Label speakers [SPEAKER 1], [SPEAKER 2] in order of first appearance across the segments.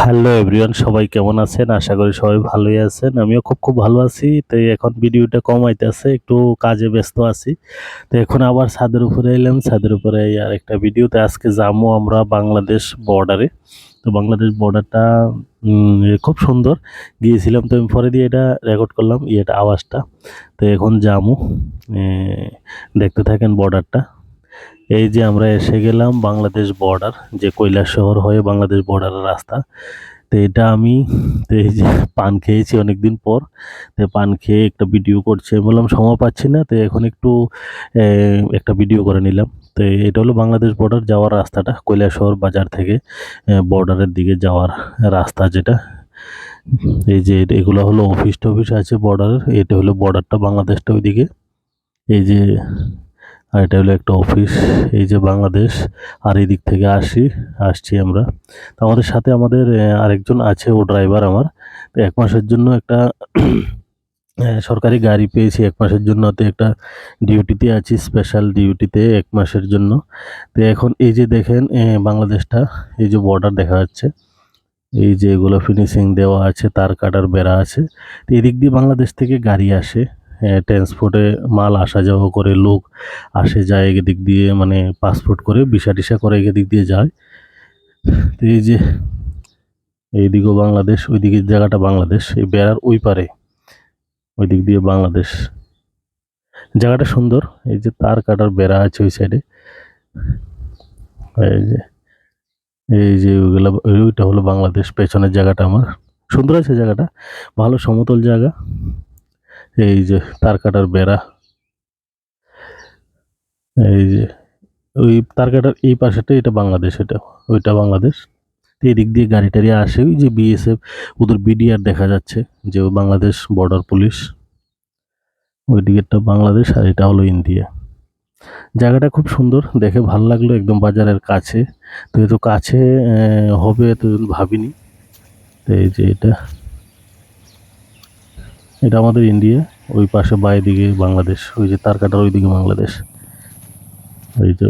[SPEAKER 1] Hello everyone সবাই কেমন আছেন? আশা করি সবাই ভালোই আছেন। আমিও খুব খুব ভালো আছি। তো এখন ভিডিওটা কমাইতেছে একটু কাজে ব্যস্ত আছি। তো এখন আবার ছাদের উপরে এলাম। ছাদের উপরে আর একটা ভিডিওতে আজকে যাব আমরা বাংলাদেশ বর্ডারে তো বাংলাদেশ বর্ডারটা খুব সুন্দর। গিয়েছিলাম তো আমি পরে দিয়ে এটা রেকর্ড করলাম, ইয়েটা আওয়াজটা। তো এখন যামু। দেখতে থাকেন বর্ডারটা এই যে আমরা এসে গেলাম বাংলাদেশ বর্ডার যে কৈলাস শহর হয়ে বাংলাদেশ বর্ডারের রাস্তা। তো এটা আমি এই যে পান খেয়েছি অনেকদিন পর। তো পান খেয়ে একটা ভিডিও করছে। বললাম, সময় পাচ্ছি না, তো এখন একটু একটা ভিডিও করে নিলাম। তো এটা হলো বাংলাদেশ বর্ডার যাওয়ার রাস্তাটা কৈলাসহর বাজার থেকে বর্ডারের দিকে যাওয়ার রাস্তা যেটা। এই যে এগুলো হলো অফিস টফিস আছে বর্ডারের এটা হলো বর্ডারটা বাংলাদেশটা ওইদিকে। এই যে আর এটা হলো একটা অফিস, এই যে বাংলাদেশ। আর এই দিক থেকে আসি, আসছি আমরা। তো আমাদের সাথে আমাদের আরেকজন আছে, ও ড্রাইভার আমার। তো এক মাসের জন্য একটা সরকারি গাড়ি পেয়েছি। এক মাসের জন্য তো একটা ডিউটিতে আছি স্পেশাল ডিউটিতে এক মাসের জন্য। তো এখন এই যে দেখেন বাংলাদেশটা, এই যে বর্ডার দেখা যাচ্ছে। এই যে এগুলো ফিনিশিং দেওয়া আছে, তার কাটার বেড়া আছে। তো এদিক দিয়ে বাংলাদেশ থেকে গাড়ি আসে। ট্রান্সপোর্টে মাল আসা যাওয়া করে, লোক আসে, যায় এদিক দিয়ে মানে পাসপোর্ট করে ভিসা টিসা করে এদিক দিয়ে যায়। তো এই যে এইদিকেও বাংলাদেশ ওই দিকের জায়গাটা বাংলাদেশ, এই বেড়ার ওই পারে ওই দিক দিয়ে বাংলাদেশ। জায়গাটা সুন্দর, এই যে তার কাটার বেড়া আছে ওই সাইডে এই যে এই যে ওইগুলো, ওইটা হলো বাংলাদেশ, পেছনের জায়গাটা আমার। সুন্দর আছে জায়গাটা, ভালো সমতল জায়গা। এই যে তার কাটার বেড়া। এই যে ওই তার কাটার এই পাশেটা এটা বাংলাদেশ এটা, ওইটা বাংলাদেশ। তো এই দিক দিয়ে গাড়ি টাড়ি আসে, ওই যে বিএসএফ ওদের বিডিআর দেখা যাচ্ছে, যে বাংলাদেশ বর্ডার পুলিশ ওই দিকেরটা বাংলাদেশ আর এটা হলো ইন্ডিয়া জায়গাটা খুব সুন্দর, দেখে ভালো লাগল, একদম বাজারের কাছে। তো এত কাছে হবে তো ভাবিনি। তো এই যে এটা। এটা আমাদের ইন্ডিয়া ওই পাশে বাই দিকে বাংলাদেশ ওই যে তার কাটার ওই দিকে বাংলাদেশ। ওই তো।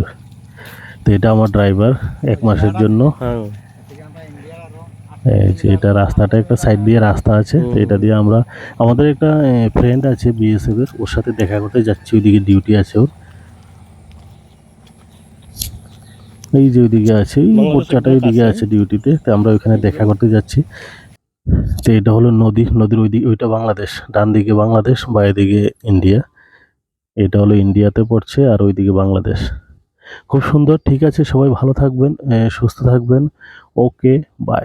[SPEAKER 1] তো এটা আমার ড্রাইভার এক মাসের জন্য। এই যে এটা রাস্তাটা একটা সাইড দিয়ে রাস্তা আছে তো এটা দিয়ে আমরা আমাদের একটা ফ্রেন্ড আছে বিএসএফ এর ওর সাথে দেখা করতে যাচ্ছি ওইদিকে ডিউটি আছে ওর। এই যে ওইদিকে আছে এই মোর্চাটা ওইদিকে আছে। ডিউটিতে তো আমরা ওইখানে দেখা করতে যাচ্ছি। তো এটা হলো নদী, নদীর ওই দিকে ওইটা বাংলাদেশ ডান দিকে বাংলাদেশ, বা এদিকে ইন্ডিয়া। এটা হলো ইন্ডিয়াতে পড়ছে আর ওইদিকে বাংলাদেশ। খুব সুন্দর, ঠিক আছে, সবাই ভালো থাকবেন সুস্থ থাকবেন। Okay, bye.